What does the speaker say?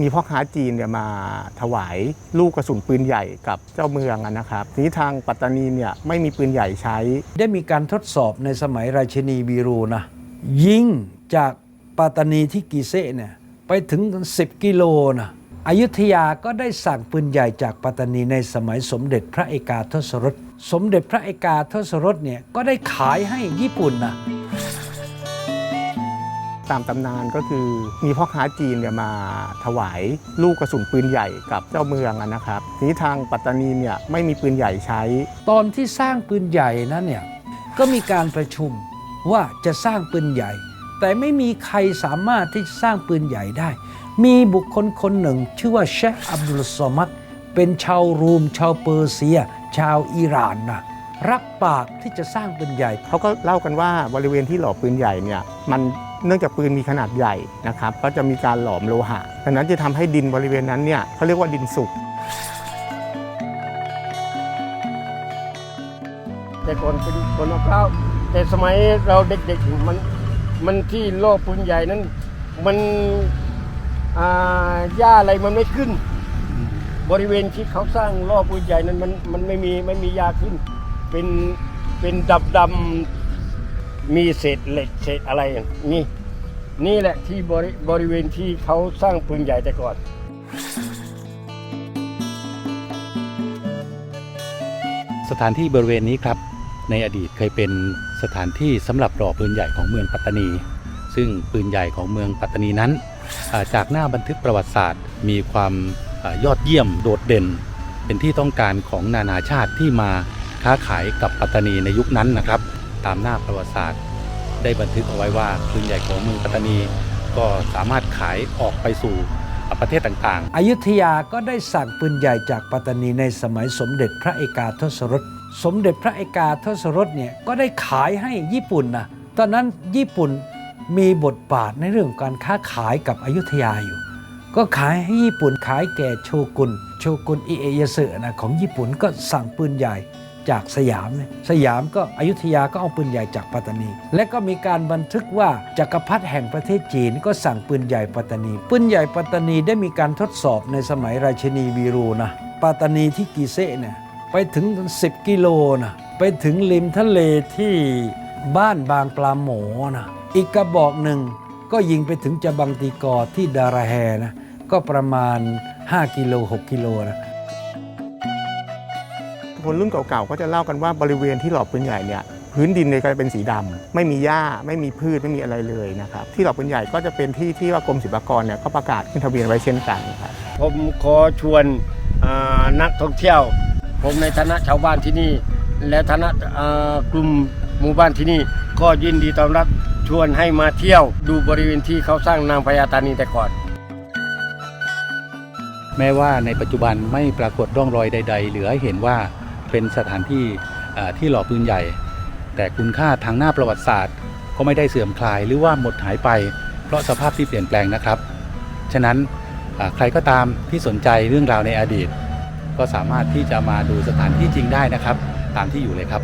มีพ่อค้าจีนเนี่ยมาถวายลูกกระสุนปืนใหญ่กับเจ้าเมืองนะครับทีนี้ทางปัตตานีเนี่ยไม่มีปืนใหญ่ใช้ ได้มีการทดสอบในสมัยราชินีบีรูนะยิงจากปัตตานีที่กีเซเนี่ยไปถึง 10 กิโลนะอยุธยาก็ได้สั่งปืนใหญ่จากปัตตานีในสมัยสมเด็จพระเอกาทศรส สมเด็จพระเอกาทศรสเนี่ยก็ได้ขายให้ญี่ปุ่นนะ ตามตำนานก็คือมีพ่อค้าจีนเนี่ยมาถวายลูกกระสุนปืนใหญ่กับเจ้าเมืองนะครับทีนี้ทางปัตตานีเนี่ยไม่มีปืนใหญ่ใช้ ตอนที่สร้างปืนใหญ่นั้นเนี่ยก็มีการประชุมว่าจะสร้างปืนใหญ่ แต่ไม่มีใครสามารถที่จะสร้างปืนใหญ่ได้ มีบุคคลคนหนึ่ง ชื่อว่าเชคอับดุลซอมัดเป็นชาวรูม ชาวเปอร์เซีย ชาวอิหร่านนะรับปากที่จะสร้างปืนใหญ่ เขาก็เล่ากันว่าบริเวณที่หล่อปืนใหญ่เนี่ยมัน เนื่องจากปืนมีขนาดใหญ่นะครับก็จะมีการหลอมโลหะดังนั้นจะทำให้ดินบริเวณนั้นเนี่ยเขาเรียกว่าดินสุกแต่ก่อนเป็นคนมะพร้าวแต่สมัยเราเด็กๆมันมันที่โลกปืนใหญ่นั้น มันอ่าหญ้าอะไรมันไม่ขึ้น บริเวณที่เขาสร้างรอบปืนใหญ่นั้นมันมันไม่มีไม่มีหญ้าขึ้น เป็นเป็นดำดำ มีเศษเหล็กเศษอะไรอย่างนี่นี่แหละที่บริบริเวณที่เขาสร้างปืนใหญ่แต่ก่อน สถานที่บริเวณนี้ครับ ในอดีตเคยเป็นสถานที่สำหรับรอปืนใหญ่ของเมืองปัตตานี ซึ่งปืนใหญ่ของเมืองปัตตานีนั้น จากหน้าบันทึกประวัติศาสตร์ มีความอยอดเยี่ยมโดดเด่น เป็นที่ต้องการของนานาชาติที่มาค้าขายกับปัตตานีในยุคนั้นนะครับ ตามหน้าประวัติศาสตร์ ได้บันทึกเอาไว้ว่าปืนใหญ่ของเมืองปัตตานี ก็สามารถขายออกไปสู่ประเทศต่างๆ อยุธยาก็ได้สั่งปืนใหญ่จากปัตตานีในสมัยสมเด็จพระเอกาทศรส สมเด็จพระเอกาทศรสเนี่ยก็ได้ขายให้ญี่ปุ่นนะตอนนั้นญี่ปุ่นมีบทบาทในเรื่องการค้าขายกับอยุธยาอยู่ ก็ขายให้ญี่ปุ่นขายแก่โชกุน โชกุนอิเอยสึนะของญี่ปุ่นก็สั่งปืนใหญ่ จากสยามเนี่ยสยามก็อยุธยาก็เอาปืนใหญ่จากปัตตานี และก็มีการบันทึกว่าจักรพรรดิแห่งประเทศจีนก็สั่งปืนใหญ่ปัตตานี ปืนใหญ่ปัตตานีได้มีการทดสอบในสมัยราชินีวีรูนะปัตตานีที่กีเซเนี่ยไปถึง 10 กิโลนะไปถึงริมทะเลที่บ้านบางปลาหมอนะอีกกระบอกหนึ่งก็ยิงไปถึงจะบังตีกอที่ดาราแฮนะก็ประมาณ 5 กิโล 6 กิโลนะ คนรุ่นเก่าๆก็จะเล่ากันว่าบริเวณที่หล่อปืนใหญ่เนี่ยพื้นดินเนี่ยก็จะเป็นสีดำไม่มีหญ้าไม่มีพืชไม่มีอะไรเลยนะครับที่หล่อปืนใหญ่ก็จะเป็นที่ที่ว่ากรมศิลปากรเนี่ยก็ประกาศขึ้นทะเบียนไว้เช่นกันครับผมขอชวนอ่านักท่องเที่ยว ผมในฐานะชาวบ้านที่นี่ และฐานะอ่ากลุ่มหมู่บ้านที่นี่ ก็ยินดีต้อนรับชวนให้มาเที่ยวดูบริเวณที่เขาสร้างนางพญาตานีแต่ก่อน แม้ว่าในปัจจุบันไม่ปรากฏร่องรอยใด ๆ เหลือให้เห็นว่า เป็นสถานที่ที่หล่อปืนใหญ่ แต่คุณค่าทางหน้าประวัติศาสตร์ ก็ไม่ได้เสื่อมคลายหรือว่าหมดหายไป เพราะสภาพที่เปลี่ยนแปลงนะครับ ฉะนั้นใครก็ตามที่สนใจเรื่องราวในอดีต ก็สามารถที่จะมาดูสถานที่จริงได้นะครับ ตามที่อยู่เลยครับ